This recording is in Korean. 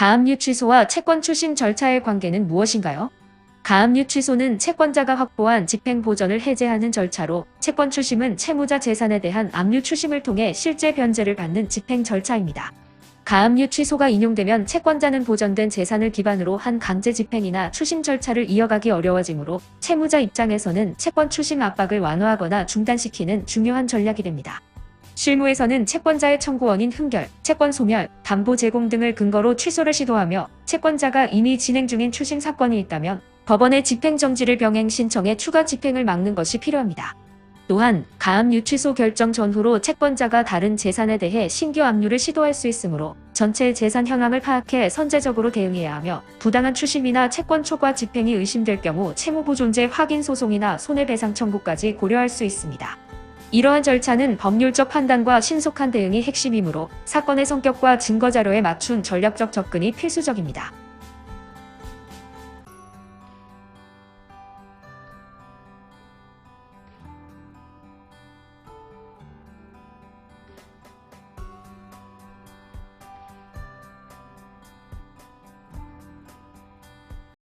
가압류 취소와 채권 추심 절차의 관계는 무엇인가요? 가압류 취소는 채권자가 확보한 집행 보전을 해제하는 절차로 채권 추심은 채무자 재산에 대한 압류 추심을 통해 실제 변제를 받는 집행 절차입니다. 가압류 취소가 인용되면 채권자는 보전된 재산을 기반으로 한 강제 집행이나 추심 절차를 이어가기 어려워지므로 채무자 입장에서는 채권 추심 압박을 완화하거나 중단시키는 중요한 전략이 됩니다. 실무에서는 채권자의 청구원인 흠결, 채권 소멸, 담보 제공 등을 근거로 취소를 시도하며 채권자가 이미 진행 중인 추심 사건이 있다면 법원의 집행정지를 병행 신청해 추가 집행을 막는 것이 필요합니다. 또한 가압류 취소 결정 전후로 채권자가 다른 재산에 대해 신규 압류를 시도할 수 있으므로 전체 재산 현황을 파악해 선제적으로 대응해야 하며 부당한 추심이나 채권 초과 집행이 의심될 경우 채무보존제 확인 소송이나 손해배상 청구까지 고려할 수 있습니다. 이러한 절차는 법률적 판단과 신속한 대응이 핵심이므로 사건의 성격과 증거 자료에 맞춘 전략적 접근이 필수적입니다.